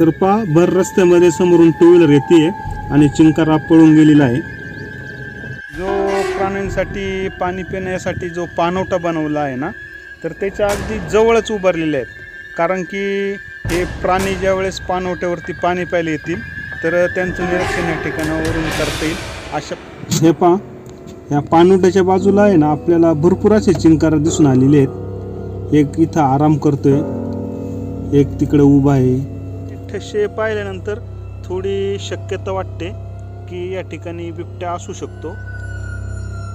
तर पा भर रस्त्यामध्ये समोरून टू व्हीलर येते आणि चिंकारा पळून गेलेला आहे. जो प्राण्यांसाठी पाणी पिण्यासाठी जो पाणवठा बनवला आहे ना तर त्याच्या अगदी जवळच उभारलेले आहेत. कारण की हे प्राणी ज्यावेळेस पाणवठ्यावरती पाणी प्यायला येतील तर त्यांचं निरीक्षण या ठिकाणावरून करता येईल. अशा हे पा या पाणवठ्याच्या बाजूला आहे ना आपल्याला भरपूर असे चिंकारा दिसून आलेले आहेत. एक इथं आराम करतोय एक तिकडे उभा आहे. ठसे पाहिल्यानंतर थोडी शक्यता वाटते की या ठिकाणी बिबट्या असू शकतो.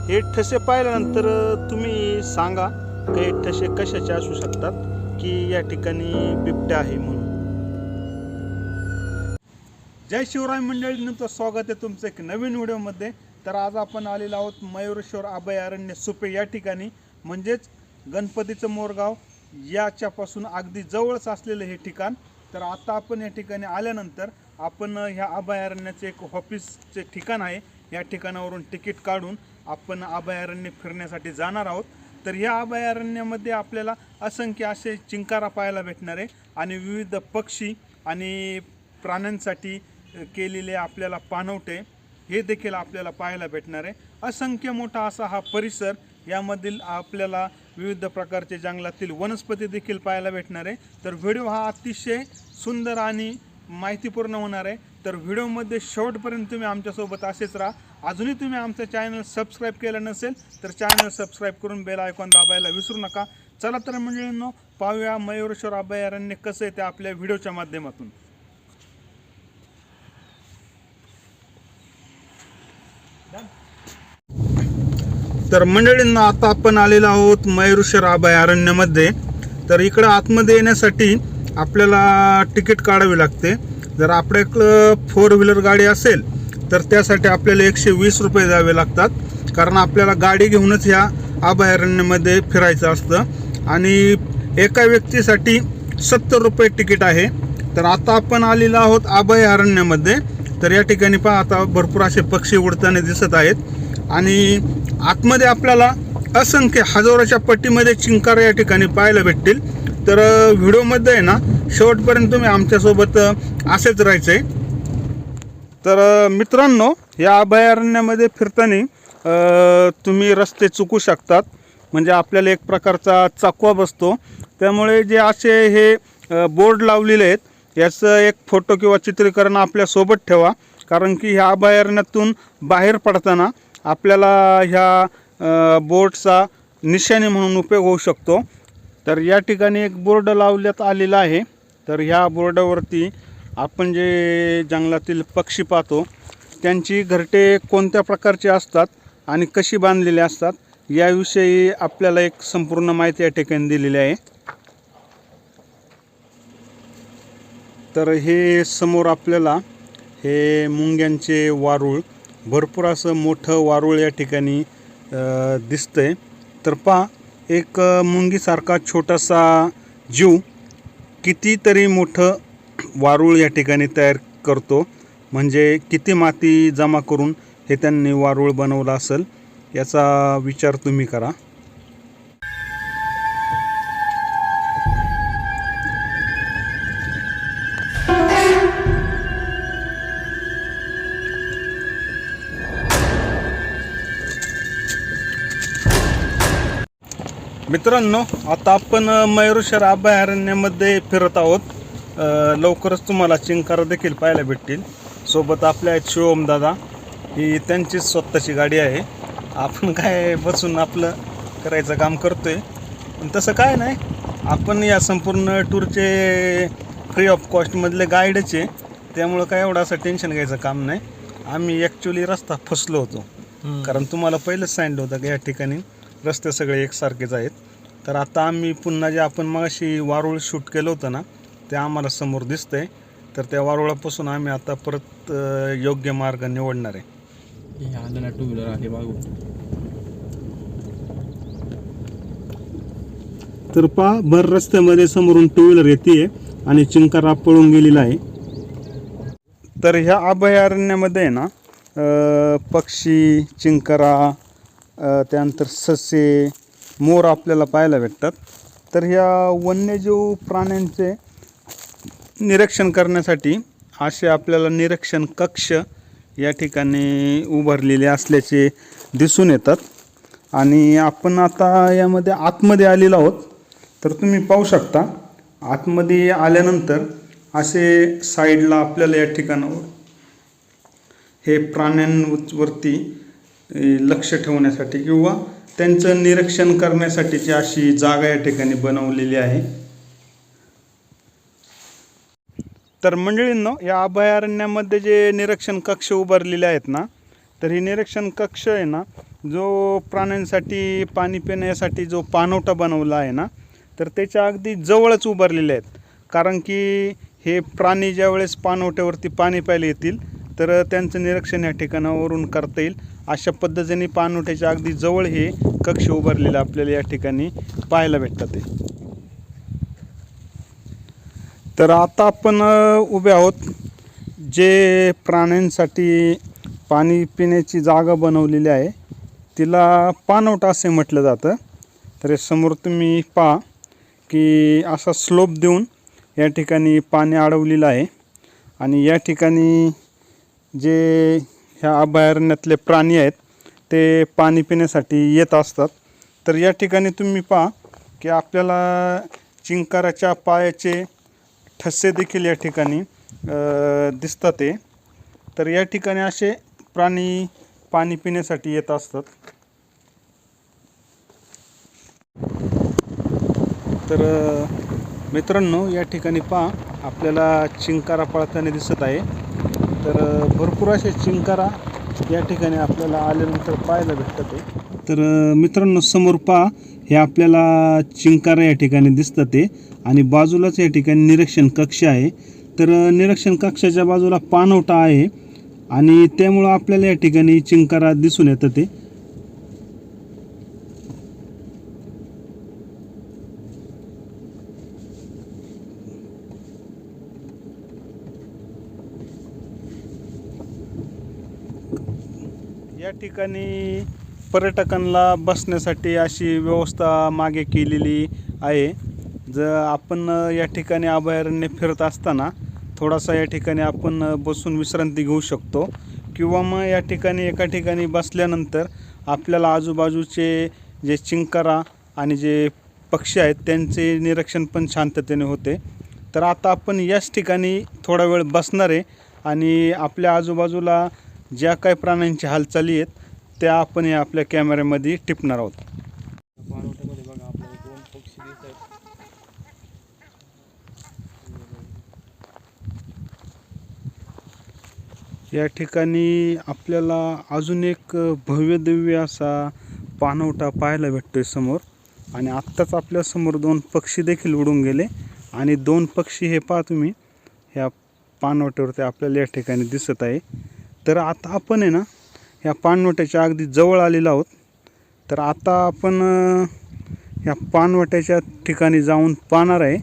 हे ठसे पाहिल्यानंतर तुम्ही सांगा की हे ठसे कशाचे असू शकतात की या ठिकाणी बिबट्या आहे म्हणून. जय शिवराय मंडळींचं स्वागत आहे तुमचं एक नवीन व्हिडिओमध्ये. तर आज आपण आलेलो आहोत मयूरेश्वर अभयारण्य सुपे या ठिकाणी. म्हणजेच गणपतीचं मोरगाव याच्यापासून अगदी जवळच असलेलं हे ठिकाण. तर आता आपण या ठिकाणी आल्यानंतर आपण ह्या अभयारण्याचे एक ऑफिसचे ठिकाण आहे. या ठिकाणावरून तिकीट काढून आपण अभयारण्य फिरण्यासाठी जाणार आहोत. तर या अभयारण्यामध्ये आपल्याला असंख्य असे चिंकारा पाहायला भेटणार आहे आणि विविध पक्षी आणि प्राण्यांसाठी केलेले आपल्याला पाणवटे हे देखील आपल्याला पाहायला भेटणार आहे. असंख्य मोठा असा हा परिसर यामधील आपल्याला विविध प्रकारचे जंगलातील वनस्पती देखील पाहायला भेटणार आहे. तर व्हिडिओ हा अतिशय सुंदर आणि माहितीपूर्ण होणार आहे. तर व्हिडिओमध्ये शेवटपर्यंत तुम्ही आमच्यासोबत असेच राहा. अजूनही तुम्ही आमचं चॅनल सबस्क्राईब केलं नसेल तर चॅनल सबस्क्राईब करून बेल आयकॉन दाबायला विसरू नका. चला तर मंडळींनो पाहूया मयूरेश्वर अभयारण्य कसं आहे ते आपल्या व्हिडिओच्या माध्यमातून. तर मंडळींना आता आपण आलेलो आहोत मयूरेश्वर अभयारण्यामध्ये तर इकडं आतमध्ये येण्यासाठी आपल्याला तिकीट काढावी लागते. जर आपल्याकडं फोर व्हीलर गाडी असेल तर त्यासाठी आपल्याला एकशे वीस रुपये द्यावे लागतात. कारण आपल्याला गाडी घेऊनच ह्या अभयारण्यामध्ये फिरायचं असतं. आणि एका व्यक्तीसाठी सत्तर रुपये तिकीट आहे. तर आता आपण आलेलो आहोत अभयारण्यामध्ये तर या ठिकाणी पहा आता भरपूर असे पक्षी उडताना दिसत आहेत. आणि आतमध्ये आपल्याला असंख्य हजारोच्या पट्टीमध्ये चिंकार या ठिकाणी पाहायला भेटतील. तर व्हिडिओमध्ये आहे ना शेवटपर्यंत तुम्ही आमच्यासोबत असेच राहायचं आहे तर मित्रांनो या अभयारण्यामध्ये फिरताना तुम्ही रस्ते चुकू शकतात. म्हणजे आपल्याला एक प्रकारचा चाकवा बसतो. त्यामुळे जे असे हे बोर्ड लावलेले आहेत याचं एक फोटो किंवा चित्रीकरण आपल्यासोबत ठेवा. कारण की ह्या अभयारण्यातून बाहेर पडताना आपल्याला ह्या बोर्डचा निशाणी म्हणून उपयोग होऊ शकतो. तर या ठिकाणी एक बोर्ड लावण्यात आलेला आहे. तर ह्या बोर्डावरती आपण जे जंगलातील पक्षी पाहतो त्यांची घरटे कोणत्या प्रकारची असतात आणि कशी बांधलेली असतात याविषयी आपल्याला एक संपूर्ण माहिती या ठिकाणी दिलेली आहे. तर हे समोर आपल्याला हे मुंग्यांचे वारूळ भरपूर असं मोठं वारूळ या ठिकाणी दिसतं दिसतंय. तर पहा एक मुंगीसारखा छोटासा जीव कितीतरी मोठं वारूळ या ठिकाणी तयार करतो. म्हणजे किती माती जमा करून हे त्यांनी वारूळ बनवलं असेल याचा विचार तुम्ही करा. मित्रांनो आता आपण मयूरेश्वर अभयारण्यामध्ये फिरत आहोत. लवकरच तुम्हाला चिंकारा देखील पाहायला भेटतील. सोबत आपल्या आहेत शिवम दादा. ही त्यांचीच स्वतःची गाडी आहे. आपण काय बसून आपलं करायचं काम करतोय. पण तसं काय नाही. आपण या संपूर्ण टूरचे फ्री ऑफ कॉस्टमधले गाईडच आहे. त्यामुळं काय एवढं असं टेन्शन घ्यायचं काम नाही. आम्ही ॲक्च्युली रस्ता फसलो होतो. कारण तुम्हाला पहिलंच सांगितलं होतं की या ठिकाणी रस्ते सगळे एकसारखेच आहेत. तर आता आम्ही पुन्हा जे आपण मगाशी वारुळ शूट केलं होतं ना ते आम्हाला समोर दिसतंय. तर त्या वारुळापासून आम्ही आता परत योग्य मार्ग निवडणार आहे. हे आलं ना टू व्हीलर आहे बागू तर पहा भर रस्त्यामध्ये समोरून टू व्हीलर येते आणि चिंकारा पळून गेलेला आहे. तर ह्या अभयारण्यामध्ये आहे ना पक्षी चिंकारा त्यानंतर ससे मोर आपल्याला पाहायला भेटतात. तर ह्या वन्यजीव प्राण्यांचे निरीक्षण करण्यासाठी असे आपल्याला निरीक्षण कक्ष या ठिकाणी उभारलेले असल्याचे दिसून येतात. आणि आपण आता यामध्ये आतमध्ये आलेलो आहोत. तर तुम्ही पाहू शकता आतमध्ये आल्यानंतर असे साईडला आपल्याला या ठिकाणावर हे प्राण्यांवरती लक्ष ठेवण्यासाठी किंवा त्यांचं निरीक्षण करण्यासाठीची अशी जागा या ठिकाणी बनवलेली आहे. तर मंडळींनो या अभयारण्यामध्ये जे निरीक्षण कक्ष उभारलेले आहेत ना तर हे निरीक्षण कक्ष आहे ना जो प्राण्यांसाठी पाणी पिण्यासाठी जो पानोटा बनवला आहे ना तर त्याच्या अगदी जवळच उभारलेले आहेत. कारण की हे प्राणी ज्यावेळेस पानवट्यावरती पाणी प्यायला येतील तर त्यांचं निरीक्षण या ठिकाणावरून करता येईल. अशा पद्धतीने पाणवठ्याच्या अगदी जवळ हे कक्ष उभारलेले आपल्याला या ठिकाणी पाहायला भेटतात ते. तर आता आपण उभे आहोत. जे प्राण्यांसाठी पाणी पिण्याची जागा बनवलेली आहे तिला पाणवठा असे म्हटलं जातं. तर समोर तुम्ही पहा की असा स्लोप देऊन या ठिकाणी पाणी अडवलेलं आहे. आणि या ठिकाणी जे ह्या अभयारण्यातले प्राणी आहेत ते पाणी पिण्यासाठी येत असतात. तर या ठिकाणी तुम्ही पहा की आपल्याला चिंकाराच्या पायाचे ठसे देखील या ठिकाणी दिसतात ते तर या ठिकाणी असे प्राणी पाणी पिण्यासाठी येत असतात. तर मित्रांनो या ठिकाणी पहा आपल्याला चिंकारा पळताना दिसत आहे. तर भरपूर असे चिंकारा या ठिकाणी आपल्याला आल्यानंतर पाहायला भेटतात ते तर मित्रांनो समोर पहा हे आपल्याला चिंकारा या ठिकाणी दिसतात ते आणि बाजूलाच या ठिकाणी निरीक्षण कक्ष आहे. तर निरीक्षण कक्षाच्या बाजूला पाणवठा आहे. आणि त्यामुळं आपल्याला या ठिकाणी चिंकारा दिसून येतं ते या ठिकाणी पर्यटकांना बसण्यासाठी अशी व्यवस्था मागे केलेली आहे. जर आपण या ठिकाणी अभयारण्य फिरत असताना थोडासा या ठिकाणी आपण बसून विश्रांती घेऊ शकतो किंवा मग या ठिकाणी एका ठिकाणी बसल्यानंतर आपल्याला आजूबाजूचे जे चिंकारा आणि जे पक्षी आहेत त्यांचे निरीक्षण पण शांततेने होते. तर आता आपण याच ठिकाणी थोडा वेळ बसणार आहे आणि आपल्या आजूबाजूला ज्या काही प्राण्यांची हालचाली आहेत त्या आपण या आपल्या कॅमेऱ्यामध्ये टिपणार आहोत. दोन पक्षी या ठिकाणी आपल्याला अजून एक भव्य दिव्य असा पानवटा पाहायला भेटतोय समोर. आणि आत्ताच आपल्यासमोर दोन पक्षी देखील उडून गेले. आणि दोन पक्षी हे पहा तुम्ही ह्या पानवट्यावरती आपल्याला या ठिकाणी दिसत आहे. तर आता आपण आहे ना ह्या पाणवट्याच्या अगदी जवळ आलेलो आहोत. तर आता आपण या ह्या पाणवट्याच्या ठिकाणी जाऊन पाहणार आहे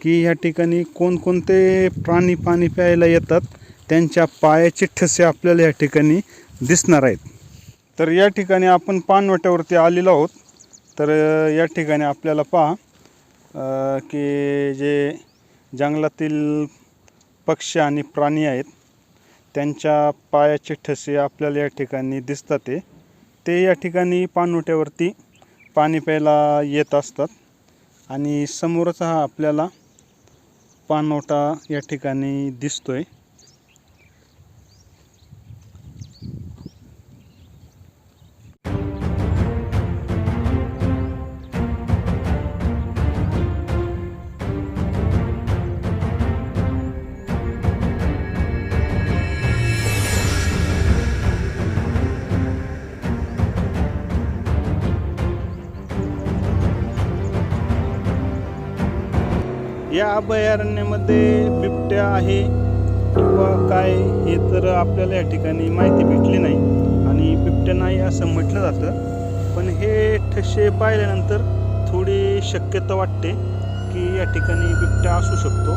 की ह्या ठिकाणी कोणकोणते प्राणी पाणी प्यायला येतात त्यांच्या पायाचे ठसे आपल्याला या ठिकाणी दिसणार आहेत. तर या ठिकाणी आपण पाणवट्यावरती आलेलो आहोत. तर या ठिकाणी आपल्याला पहा की जे जंगलातील पक्षी आणि प्राणी आहेत त्यांच्या पायाचे ठसे आपल्याला या ठिकाणी दिसतात ते. ते या ठिकाणी पाणवट्यावरती पाणी प्यायला येत असतात. आणि समोरच हा आपल्याला पाणवठा या ठिकाणी दिसतोय. या अभयारण्यामध्ये बिबट्या आहे किंवा काय हे तर आपल्याला या ठिकाणी माहिती भेटली नाही. आणि बिबट्या नाही असं म्हटलं जातं. पण हे ठसे पाहिल्यानंतर थोडी शक्यता वाटते की या ठिकाणी बिबट्या असू शकतो.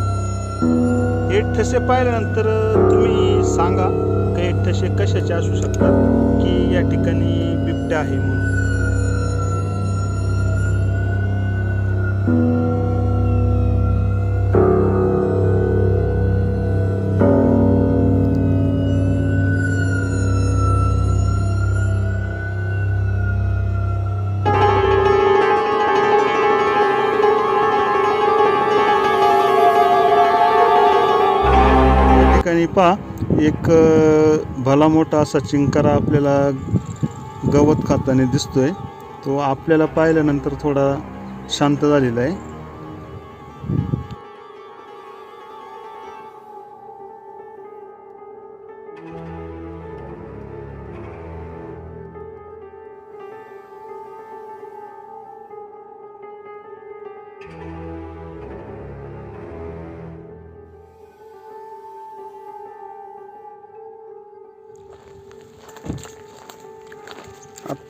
हे ठसे पाहिल्यानंतर तुम्ही सांगा काही हे ठसे कशाचे असू शकतात की या ठिकाणी बिबट्या आहे म्हणून? ठिकाणी पहा एक भला मोठा असा चिंकारा आपल्याला गवत खाताना दिसतोय. तो आपल्याला पाहिल्यानंतर थोडा शांत झालेला आहे.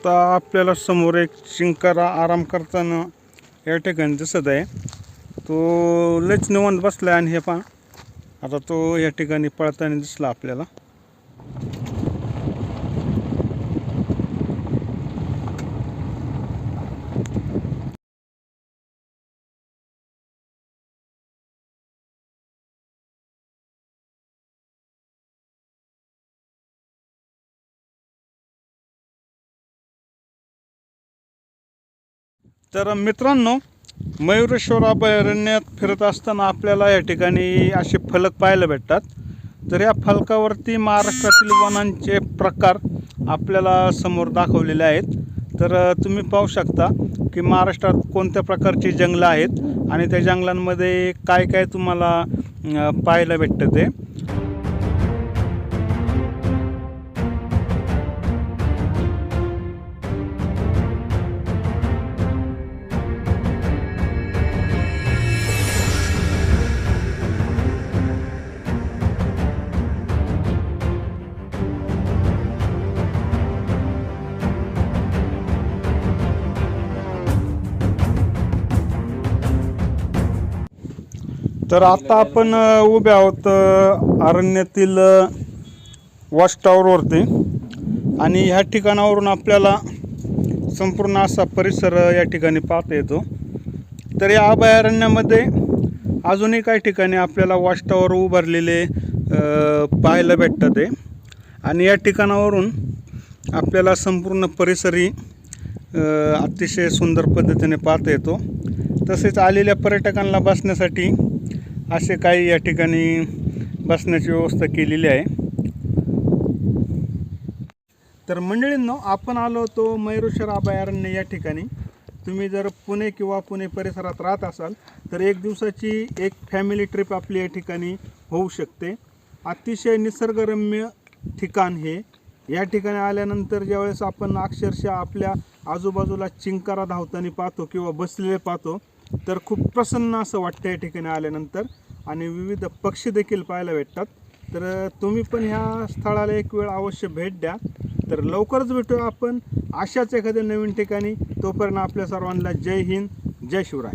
आता आपल्याला समोर एक चिंकारा आराम करताना या ठिकाणी दिसत आहे. तो लच निवांत बसला आणि हे पहा. आता तो या ठिकाणी पळताना दिसला आपल्याला. तर मित्रांनो मयुरेश्वर अभयारण्यात फिरत असताना आपल्याला या ठिकाणी असे फलक पाहायला भेटतात. तर या फलकावरती महाराष्ट्रातील वनांचे प्रकार आपल्याला समोर दाखवलेले आहेत. तर तुम्ही पाहू शकता की महाराष्ट्रात कोणत्या प्रकारची जंगलं आहेत आणि त्या जंगलांमध्ये काय काय तुम्हाला पाहायला भेटतं ते. तर आता आपण उभे आहोत अरण्यातील वॉच टॉवरवरती आणि ह्या ठिकाणावरून आपल्याला संपूर्ण असा परिसर या ठिकाणी पाहता येतो. तर या अभयारण्यामध्ये अजूनही काही ठिकाणी आपल्याला वॉच टॉवर उभारलेले पाहायला भेटतात ते आणि या ठिकाणावरून आपल्याला संपूर्ण परिसरही अतिशय सुंदर पद्धतीने पाहता येतो. तसेच आलेल्या पर्यटकांना बसण्यासाठी असे काही या ठिकाणी बसण्याची व्यवस्था केलेली आहे. तर मंडळींनो आपण आलो होतो मयुरेश्वर अभयारण्य या ठिकाणी. तुम्ही जर पुणे किंवा पुणे परिसरात राहत असाल तर एक दिवसाची एक फॅमिली ट्रिप आपली या ठिकाणी होऊ शकते. अतिशय निसर्गरम्य ठिकाण हे. या ठिकाणी आल्यानंतर ज्यावेळेस आपण अक्षरशः आपल्या आजूबाजूला चिंकारा धावताना पाहतो किंवा बसलेले पाहतो तर खूप प्रसन्न असं वाटतं या ठिकाणी आल्यानंतर. आणि विविध पक्षी देखील पाहायला भेटतात. तर तुम्ही पण ह्या स्थळाला एक वेळ अवश्य भेट द्या. तर लवकरच भेटू आपण अशाच एखाद्या नवीन ठिकाणी. तोपर्यंत आपल्या सर्वांना जय हिंद जय शिवराय.